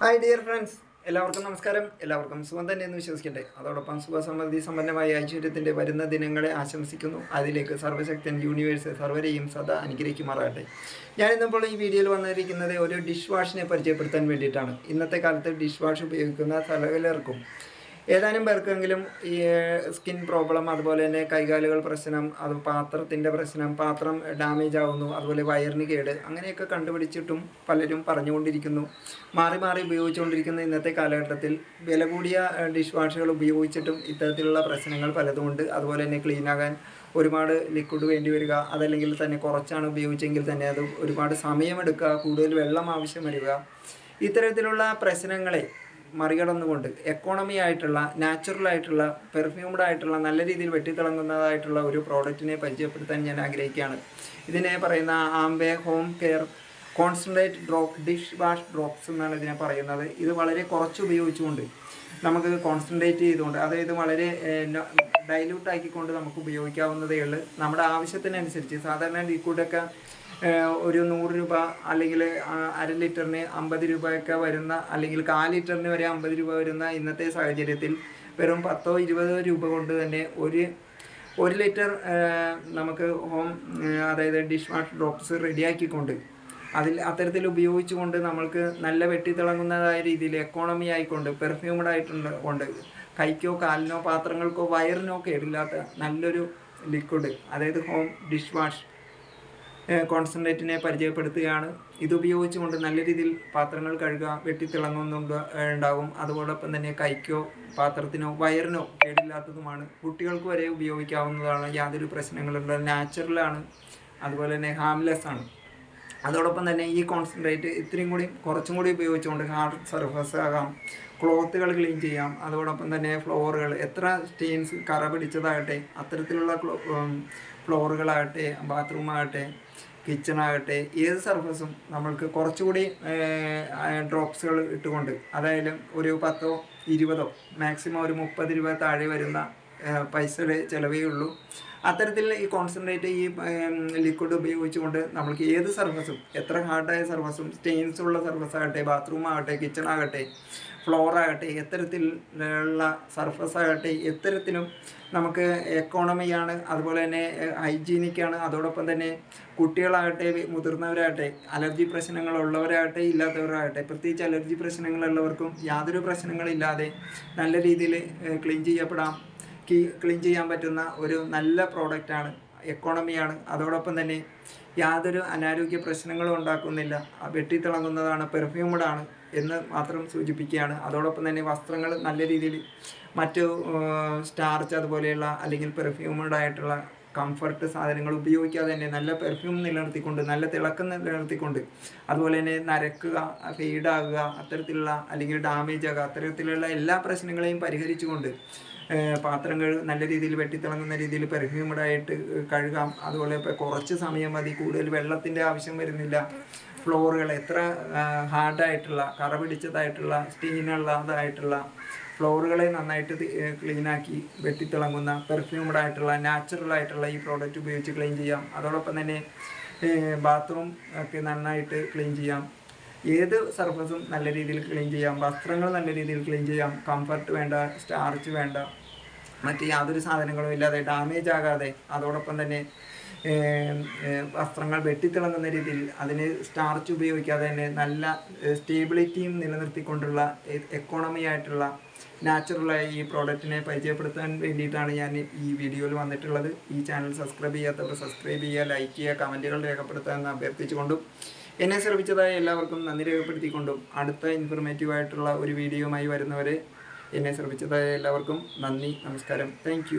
Hi dear friends എല്ലാവർക്കും നമസ്കാരം. എല്ലാവർക്കും സുഖം തന്നെ എന്ന് വിശ്വസിക്കട്ടെ അതോടൊപ്പം സുഖസമൃദ്ധി സമ്പന്നമായ ഐശ്വര്യത്തിന്റെ വരുന്ന ദിനങ്ങളെ ആശംസിക്കുന്നു. അതിലേക്ക് സർവശക്തൻ യൂണിവേഴ്സ് സർവരെയും സദാ അനുഗ്രഹിക്കുമാറാകട്ടെ. ഞാനിന്നിപ്പോൾ ഈ വീഡിയോയിൽ വന്നിരിക്കുന്നത് ഒരു ഡിഷ് വാഷിനെ പരിചയപ്പെടുത്താൻ വേണ്ടിയിട്ടാണ്. ഇന്നത്തെ കാലത്ത് ഡിഷ് വാഷ് ഉപയോഗിക്കുന്ന സകലർക്കും ഏതാനും പേർക്കെങ്കിലും ഈ സ്കിൻ പ്രോബ്ലം അതുപോലെ തന്നെ കൈകാലുകൾ പ്രശ്നം അത് പാത്രത്തിന്റെ പ്രശ്നം പാത്രം ഡാമേജ് ആവുന്നു അതുപോലെ വയറിന് കേട് അങ്ങനെയൊക്കെ കണ്ടുപിടിച്ചിട്ടും പലരും പറഞ്ഞുകൊണ്ടിരിക്കുന്നു. മാറി മാറി ഉപയോഗിച്ചുകൊണ്ടിരിക്കുന്ന ഇന്നത്തെ കാലഘട്ടത്തിൽ വില കൂടിയ ഡിഷ് വാഷുകൾ ഉപയോഗിച്ചിട്ടും ഇത്തരത്തിലുള്ള പ്രശ്നങ്ങൾ പലതുമുണ്ട്. അതുപോലെ തന്നെ ക്ലീൻ ആകാൻ ഒരുപാട് ലിക്വിഡ് വേണ്ടി വരിക അതല്ലെങ്കിൽ തന്നെ കുറച്ചാണ് ഉപയോഗിച്ചെങ്കിൽ തന്നെ അത് ഒരുപാട് സമയമെടുക്കുക കൂടുതൽ വെള്ളം ആവശ്യം വരിക. ഇത്തരത്തിലുള്ള പ്രശ്നങ്ങളെ മറികടന്നുകൊണ്ട് എക്കോണമി ആയിട്ടുള്ള നാച്ചുറൽ ആയിട്ടുള്ള പെർഫ്യൂംഡ് ആയിട്ടുള്ള നല്ല രീതിയിൽ വെട്ടിത്തിളങ്ങുന്നതായിട്ടുള്ള ഒരു പ്രോഡക്റ്റിനെ പരിചയപ്പെടുത്താൻ ഞാൻ ആഗ്രഹിക്കുകയാണ്. ഇതിനെ പറയുന്ന Ambe home care concentrate drop dish wash drops എന്നാണ് ഇതിനെ പറയുന്നത്. ഇത് വളരെ കുറച്ച് ഉപയോഗിച്ചുകൊണ്ട് നമുക്ക് കോൺസെൻട്രേറ്റ് ചെയ്തുകൊണ്ട് അതായത് വളരെ ഡൈല്യൂട്ട് ആക്കിക്കൊണ്ട് നമുക്ക് ഉപയോഗിക്കാവുന്നതേ ഉള്ളൂ. നമ്മുടെ ആവശ്യത്തിനനുസരിച്ച് സാധാരണ ലിക്വിഡൊക്കെ ഒരു നൂറ് രൂപ അല്ലെങ്കിൽ അര ലിറ്ററിന് അമ്പത് രൂപയൊക്കെ വരുന്ന അല്ലെങ്കിൽ കാൽ ലിറ്ററിന് വരെ അമ്പത് രൂപ വരുന്ന ഇന്നത്തെ സാഹചര്യത്തിൽ വെറും പത്തോ ഇരുപതോ രൂപ കൊണ്ട് തന്നെ ഒരു ഒരു ലിറ്റർ നമുക്ക് ഹോം അതായത് ഡിഷ് വാഷ് ഡ്രോപ്സ് റെഡിയാക്കിക്കൊണ്ട് അതിൽ അത്തരത്തിൽ ഉപയോഗിച്ചുകൊണ്ട് നമ്മൾക്ക് നല്ല വെട്ടിത്തിളങ്ങുന്നതായ രീതിയിൽ എക്കോണമി ആയിക്കൊണ്ട് പെർഫ്യൂംഡ് ആയിട്ടുണ്ട് കൊണ്ട് കൈക്കോ കാലിനോ പാത്രങ്ങൾക്കോ വയറിനോ കേടില്ലാത്ത നല്ലൊരു ലിക്വിഡ് അതായത് ഹോം ഡിഷ് വാഷ് കോൺസെൻട്രേറ്റിനെ പരിചയപ്പെടുത്തുകയാണ്. ഇതുപയോഗിച്ചുകൊണ്ട് നല്ല രീതിയിൽ പാത്രങ്ങൾ കഴുകുക വെട്ടിത്തിളങ്ങുന്നുണ്ട് ഉണ്ടാകും അതോടൊപ്പം തന്നെ കൈക്കോ പാത്രത്തിനോ വയറിനോ കേടില്ലാത്തതുമാണ്. കുട്ടികൾക്ക് വരെ ഉപയോഗിക്കാവുന്നതാണ് യാതൊരു പ്രശ്നങ്ങളുണ്ട് നാച്ചുറലാണ് അതുപോലെ തന്നെ ഹാംലെസ് ആണ്. അതോടൊപ്പം തന്നെ ഈ കോൺസെൻട്രേറ്റ് ഇത്രയും കൂടി കുറച്ചും കൂടി ഉപയോഗിച്ചുകൊണ്ട് ഹാർഡ് സർഫസ് ആകാം. ക്ലോത്തുകൾ ക്ലീൻ ചെയ്യാം. അതോടൊപ്പം തന്നെ ഫ്ലോറുകൾ എത്ര സ്റ്റെയിൻസ് കറ പിടിച്ചതാകട്ടെ അത്തരത്തിലുള്ള ഫ്ലോറുകളാകട്ടെ ബാത്റൂം ആകട്ടെ കിച്ചൺ ആകട്ടെ ഏത് സർഫസും നമ്മൾക്ക് കുറച്ചുകൂടി ഡ്രോപ്സുകൾ ഇട്ടുകൊണ്ട് അതായാലും ഒരു പത്തോ ഇരുപതോ മാക്സിമം ഒരു മുപ്പത് രൂപ താഴെ വരുന്ന പൈസയുടെ ചിലവേ ഉള്ളൂ. അത്തരത്തിൽ ഈ കോൺസെൻട്രേറ്റ് ഈ ലിക്വിഡ് ഉപയോഗിച്ചുകൊണ്ട് നമ്മൾക്ക് ഏത് സർഫസും എത്ര ഹാർഡായ സർഫസും സ്റ്റെയിൻസ് ഉള്ള സർഫസ് ആകട്ടെ ബാത്റൂം ആകട്ടെ കിച്ചൺ ആകട്ടെ ഫ്ലോർ ആകട്ടെ എത്തരത്തിലുള്ള സർഫസ് ആകട്ടെ എത്തരത്തിലും നമുക്ക് എക്കോണമിയാണ് അതുപോലെ തന്നെ ഹൈജീനിക്കാണ് അതോടൊപ്പം തന്നെ കുട്ടികളാകട്ടെ മുതിർന്നവരാകട്ടെ അലർജി പ്രശ്നങ്ങളുള്ളവരാകട്ടെ ഇല്ലാത്തവരാകട്ടെ പ്രത്യേകിച്ച് അലർജി പ്രശ്നങ്ങളുള്ളവർക്കും യാതൊരു പ്രശ്നങ്ങളില്ലാതെ നല്ല രീതിയിൽ ക്ലീൻ ചെയ്യപ്പെടാം. ക്ലീൻ ചെയ്യാൻ പറ്റുന്ന ഒരു നല്ല പ്രോഡക്റ്റാണ് എക്കോണമിയാണ് അതോടൊപ്പം തന്നെ യാതൊരു അനാരോഗ്യ പ്രശ്നങ്ങളും ഉണ്ടാക്കുന്നില്ല. വെട്ടിത്തിളങ്ങുന്നതാണ് പെർഫ്യൂംഡാണ് എന്ന് മാത്രം സൂചിപ്പിക്കുകയാണ്. അതോടൊപ്പം തന്നെ വസ്ത്രങ്ങൾ നല്ല രീതിയിൽ മറ്റു സ്റ്റാർച്ച് അതുപോലെയുള്ള അല്ലെങ്കിൽ പെർഫ്യൂമഡായിട്ടുള്ള കംഫർട്ട് സാധനങ്ങൾ ഉപയോഗിക്കാതെ തന്നെ നല്ല പെർഫ്യൂം നിലനിർത്തിക്കൊണ്ട് നല്ല തിളക്കം നിലനിർത്തിക്കൊണ്ട് അതുപോലെ തന്നെ നരക്കുക ഫെയ്ഡാകുക അത്തരത്തിലുള്ള അല്ലെങ്കിൽ ഡാമേജ് ആകുക അത്തരത്തിലുള്ള എല്ലാ പ്രശ്നങ്ങളെയും പരിഹരിച്ചുകൊണ്ട് പാത്രങ്ങൾ നല്ല രീതിയിൽ വെട്ടിത്തിളങ്ങുന്ന രീതിയിൽ പെർഫ്യൂംഡായിട്ട് കഴുകാം. അതുപോലെ ഇപ്പോൾ കുറച്ച് സമയം മതി. കൂടുതൽ വെള്ളത്തിന്റെ ആവശ്യം വരുന്നില്ല. ഫ്ലോറുകൾ എത്ര ഹാർഡായിട്ടുള്ള കറ പിടിച്ചതായിട്ടുള്ള സ്റ്റീനുള്ളതായിട്ടുള്ള ഫ്ലോറുകളെ നന്നായിട്ട് ക്ലീനാക്കി വെട്ടിത്തിളങ്ങുന്ന നാച്ചുറൽ ആയിട്ടുള്ള ഈ പ്രോഡക്റ്റ് ഉപയോഗിച്ച് ക്ലീൻ ചെയ്യാം. അതോടൊപ്പം തന്നെ ബാത്റൂം ഒക്കെ നന്നായിട്ട് ക്ലീൻ ചെയ്യാം. ഏത് സർഫസും നല്ല രീതിയിൽ ക്ലീൻ ചെയ്യാം വസ്ത്രങ്ങൾ നല്ല രീതിയിൽ ക്ലീൻ ചെയ്യാം കംഫർട്ട് വേണ്ട സ്റ്റാർച്ച് വേണ്ട മറ്റ് യാതൊരു സാധനങ്ങളും ഇല്ലാതെ ഡാമേജ് ആകാതെ അതോടൊപ്പം തന്നെ വസ്ത്രങ്ങൾ വെട്ടിത്തിളങ്ങുന്ന രീതിയിൽ അതിന് സ്റ്റാർച്ച് ഉപയോഗിക്കാതെ തന്നെ നല്ല സ്റ്റേബിലിറ്റിയും നിലനിർത്തിക്കൊണ്ടുള്ള എക്കോണമി ആയിട്ടുള്ള നാച്ചുറലായി ഈ പ്രോഡക്റ്റിനെ പരിചയപ്പെടുത്താൻ വേണ്ടിയിട്ടാണ് ഞാൻ ഈ വീഡിയോയിൽ വന്നിട്ടുള്ളത്. ഈ ചാനൽ സബ്സ്ക്രൈബ് ചെയ്യാത്തവർ സബ്സ്ക്രൈബ് ചെയ്യുക ലൈക്ക് ചെയ്യുക കമന്റുകൾ രേഖപ്പെടുത്താമെന്ന് അഭ്യർത്ഥിച്ചുകൊണ്ടും എന്നെ ശ്രമിച്ചതായ എല്ലാവർക്കും നന്ദി രേഖപ്പെടുത്തിക്കൊണ്ടും അടുത്ത ഇൻഫർമേറ്റീവ് ആയിട്ടുള്ള ഒരു വീഡിയോയുമായി വരുന്നവരെ എന്നെ ശ്രമിച്ചതായ എല്ലാവർക്കും നന്ദി നമസ്കാരം. താങ്ക്